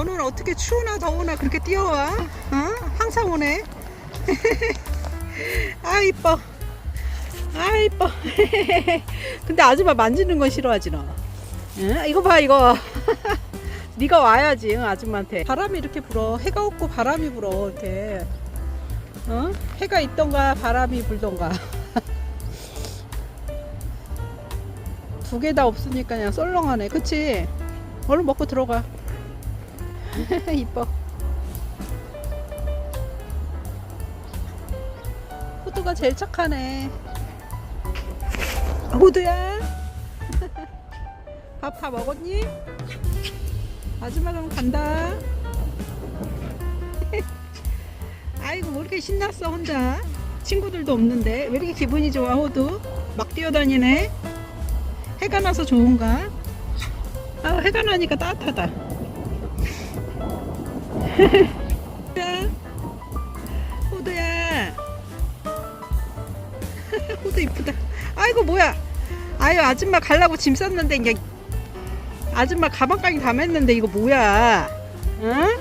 너는 어떻게 추우나 더우나 그렇게 뛰어와? 어? 항상 오네. 아 이뻐. 아 이뻐. 근데 아줌마 만지는 건 싫어하지 너. 응? 이거 봐 이거. 네가 와야지 응, 아줌마한테. 바람이 이렇게 불어. 해가 없고 바람이 불어 이렇게. 어? 해가 있던가 바람이 불던가. 두 개 다 없으니까 그냥 썰렁하네. 그치? 얼른 먹고 들어가. 이뻐. 호두가 제일 착하네. 호두야. 밥 다 먹었니? 그럼 간다. 아이고 뭐 이렇게 신났어 혼자. 친구들도 없는데 왜 이렇게 기분이 좋아 호두? 막 뛰어다니네. 해가 나서 좋은가? 아 해가 나니까 따뜻하다. 호두야. 호두야. 호두 이쁘다. 아이고 뭐야? 아유 아줌마 갈라고 짐 쌌는데 이게 아줌마 가방까지 다 맸는데 이거 뭐야? 응?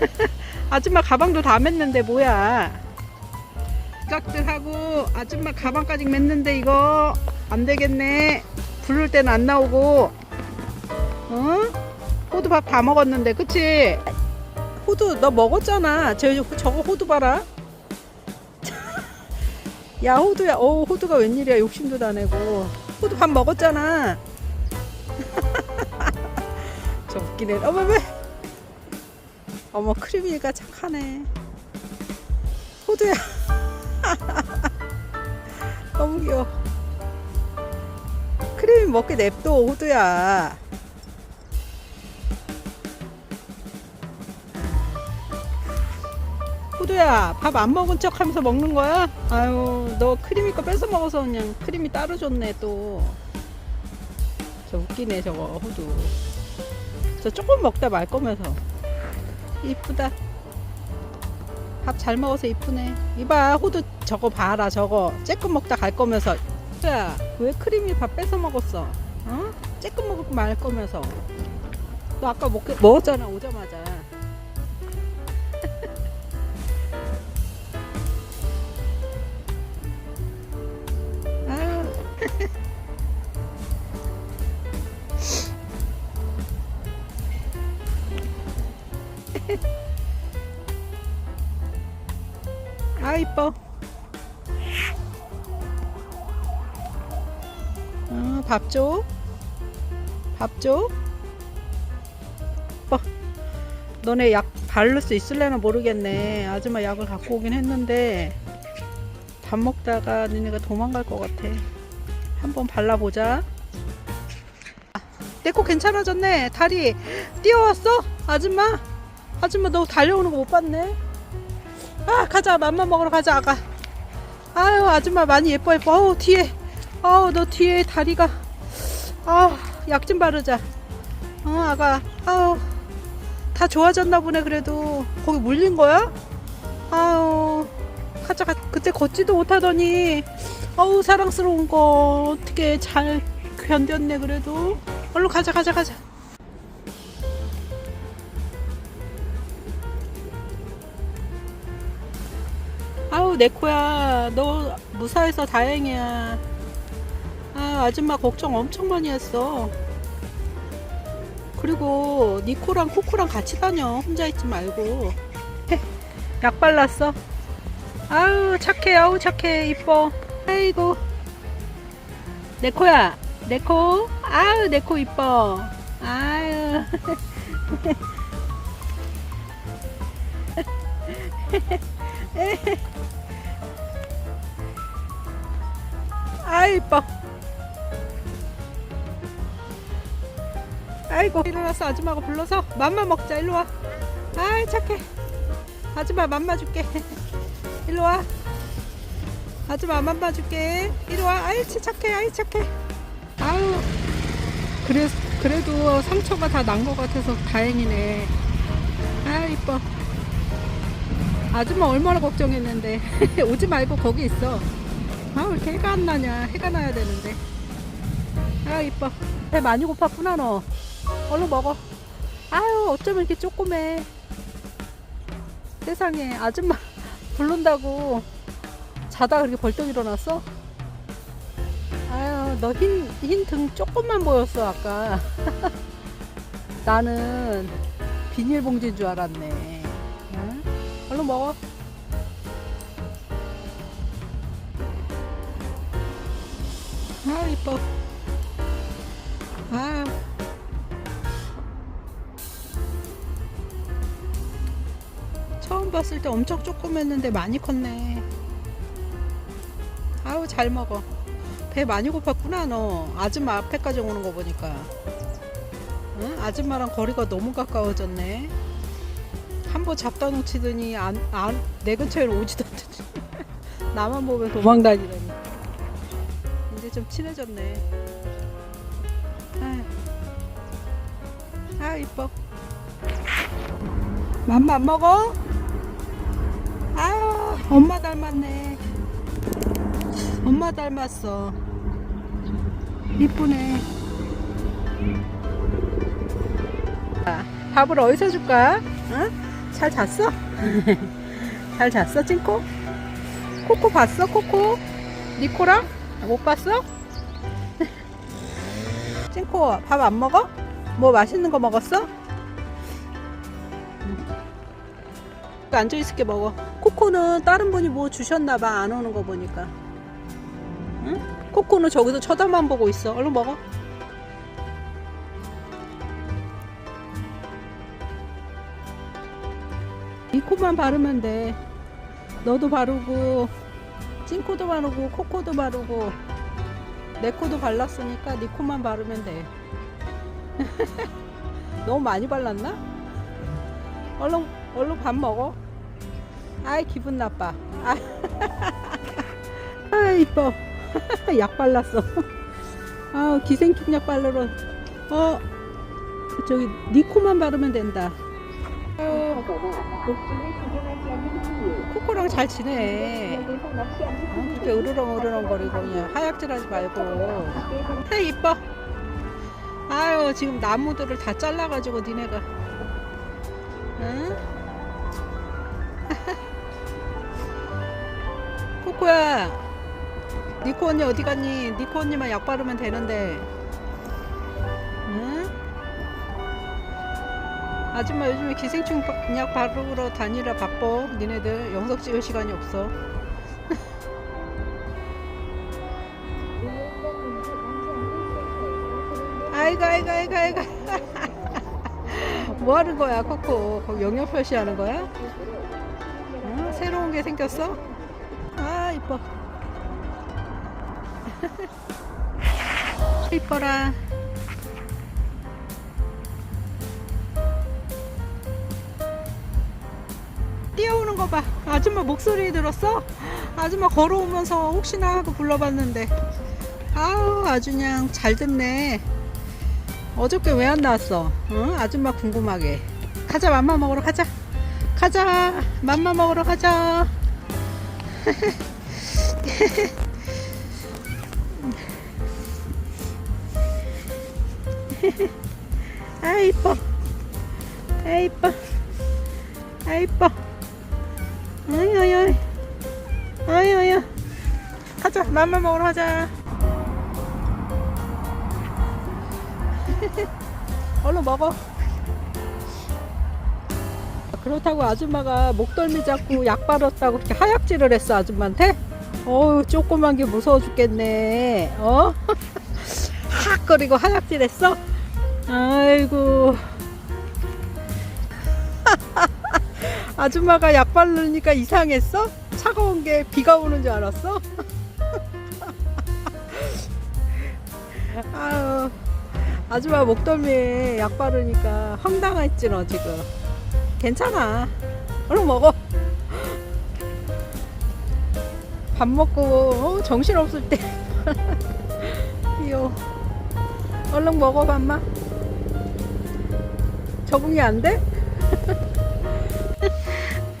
아줌마 가방도 다 맸는데 뭐야? 짝들 하고 아줌마 가방까지 맸는데 이거 안 되겠네. 부를 때는 안 나오고. 어? 호두 밥 다 먹었는데, 그치? 호두 너 먹었잖아. 저 저거 호두 봐라. 야 호두야, 어 호두가 웬일이야? 욕심도 다 내고. 호두 밥 먹었잖아. 저 웃기네. 어머 왜? 어머 크리미가 착하네. 호두야. 너무 귀여워. 크림 먹게 냅둬 호두야. 호두야 밥 안 먹은 척 하면서 먹는 거야? 아유 너 크림이 거 뺏어 먹어서 그냥 크림이 따로 줬네 또. 저 웃기네 저거 호두. 저 조금 먹다 말 거면서. 이쁘다. 밥 잘 먹어서 이쁘네. 이봐 호두 저거 봐라 저거 쬐끔 먹다 갈 거면서. 야, 왜 크림이 밥 뺏어 먹었어? 어? 쬐끔 먹고 말 거면서. 너 아까 먹, 먹었잖아 오자마자. 아 이뻐. 어, 밥 줘. 밥 줘. 이뻐. 너네 약 바를 수 있을래나 모르겠네. 아줌마 약을 갖고 오긴 했는데 밥 먹다가 너네가 도망갈 것 같아. 한번 발라보자. 내거 괜찮아졌네. 다리 뛰어왔어? 아줌마? 아줌마 너 달려오는 거 못 봤네. 아 가자. 맘만 먹으러 가자 아가. 아유 아줌마 많이 예뻐 예뻐 어우 뒤에. 어우 너 뒤에 다리가. 아약 좀 바르자. 어 아가. 아우 다 좋아졌나 보네 그래도. 거기 물린 거야? 아유 가자 가. 그때 걷지도 못하더니. 어우 사랑스러운 거 어떻게 잘 견뎠네 그래도. 얼른 가자 가자 가자 아우 내 코야. 너 무사해서 다행이야. 아 아줌마 걱정 엄청 많이 했어. 그리고 니코랑 코코랑 같이 다녀. 혼자 있지 말고. 약 발랐어? 아우 착해. 아우 착해. 이뻐. 아이고. 내 코야. 내 코? 아우 내 코 이뻐. 아유 아 이뻐. 아이고 일어났어 아줌마가 불러서 맘마 먹자. 일로와. 아이 착해. 아줌마 맘마 줄게. 일로와. 아줌마 맘마 줄게. 일로와. 아이 치 착해. 아이 착해. 아유 그래, 그래도 상처가 다 난 것 같아서 다행이네. 아 이뻐. 아줌마 얼마나 걱정했는데. 오지 말고 거기 있어 아, 왜 이렇게 해가 안 나냐. 해가 나야 되는데. 아, 이뻐. 배 많이 고팠구나, 너. 얼른 먹어. 아유 어쩌면 이렇게 조그매 세상에 아줌마 부른다고 자다 그렇게 벌떡 일어났어? 아유 너 흰 흰 등 조금만 보였어 아까 나는 비닐봉지인 줄 알았네 응? 얼른 먹어 아 이뻐. 아. 처음 봤을 때 엄청 조그맸는데 많이 컸네. 아우 잘 먹어. 배 많이 고팠구나 너. 아줌마 앞에까지 오는 거 보니까. 응? 아줌마랑 거리가 너무 가까워졌네. 한 번 잡다 놓치더니 안, 안, 내 근처에 오지도 않더니. 나만 보면 도망다니더니 좀 친해졌네 아유. 아 이뻐 맘마 안 먹어? 아유 엄마 닮았네 엄마 닮았어 이쁘네 아, 밥을 어디서 줄까? 응? 잘 잤어? 잘 잤어 찐코? 코코 봤어 코코? 니코랑? 못 봤어? 찐코 밥 안 먹어? 뭐 맛있는 거 먹었어? 앉아 있을게 먹어. 코코는 다른 분이 뭐 주셨나 봐 안 오는 거 보니까. 응? 코코는 저기서 쳐다만 보고 있어. 얼른 먹어. 이 코만 바르면 돼. 너도 바르고 찐코도 바르고 코코도 바르고 내 코도 발랐으니까 네 코만 바르면 돼. 너무 많이 발랐나? 얼른 얼른 밥 먹어. 아이 기분 나빠. 아, 아 이뻐. 약 발랐어. 아 기생충 약 바르러. 어 저기 니 코만 바르면 된다. 어, 코코랑 잘 지내. 어, 그렇게 으르렁 으르렁 거리고 그냥 하약질하지 말고. 아 이뻐. 아유 지금 나무들을 다 잘라가지고 니네가. 응? 코코야 니코 언니 어디 갔니? 니코 언니만 약 바르면 되는데 아줌마 요즘에 기생충 바- 약 바르러 다니라 바빠 니네들 영석 찍을 시간이 없어 아이고 아이고 아이고 아이고 뭐 하는 거야 코코 거기 영역 표시하는 거야? 어? 새로운 게 생겼어? 아 이뻐 이뻐라 거 봐. 아줌마 목소리 들었어? 아줌마 걸어오면서 혹시나 하고 불러봤는데. 아우 아주 그냥 잘 듣네. 어저께 왜 안 나왔어? 응? 아줌마 궁금하게. 가자 맘마 먹으러 가자. 가자 맘마 먹으러 가자. 아 이뻐. 아 이뻐. 아 이뻐 어이 어이 어이 어이 가자 맘마 먹으러 가자 얼른 먹어 그렇다고 아줌마가 목덜미 잡고 약 바랐다고 그렇게 하약질을 했어 아줌마한테? 어우 조그만 게 무서워 죽겠네 어? 학 거리고 하약질 했어? 아이고 아줌마가 약 바르니까 이상했어? 차가운 게 비가 오는 줄 알았어? 아유 아줌마 목덜미에 약 바르니까 황당했지 너 지금 괜찮아 얼른 먹어 밥 먹고 어, 정신없을 때 귀여워 얼른 먹어 밥만 적응이 안 돼?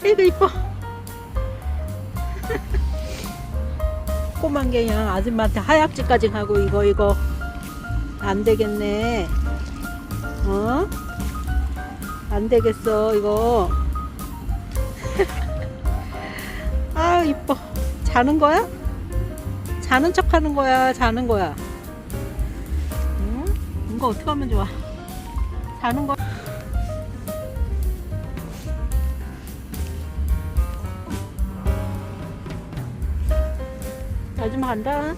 이거 이뻐. 꼬만 게 그냥 아줌마한테 하약질까지 가고 이거 이거. 안 되겠네. 어? 안 되겠어 이거. 아 이뻐. 자는 거야? 자는 척 하는 거야 자는 거야? 응? 이거 어떻게 하면 좋아? 자는 거아 간다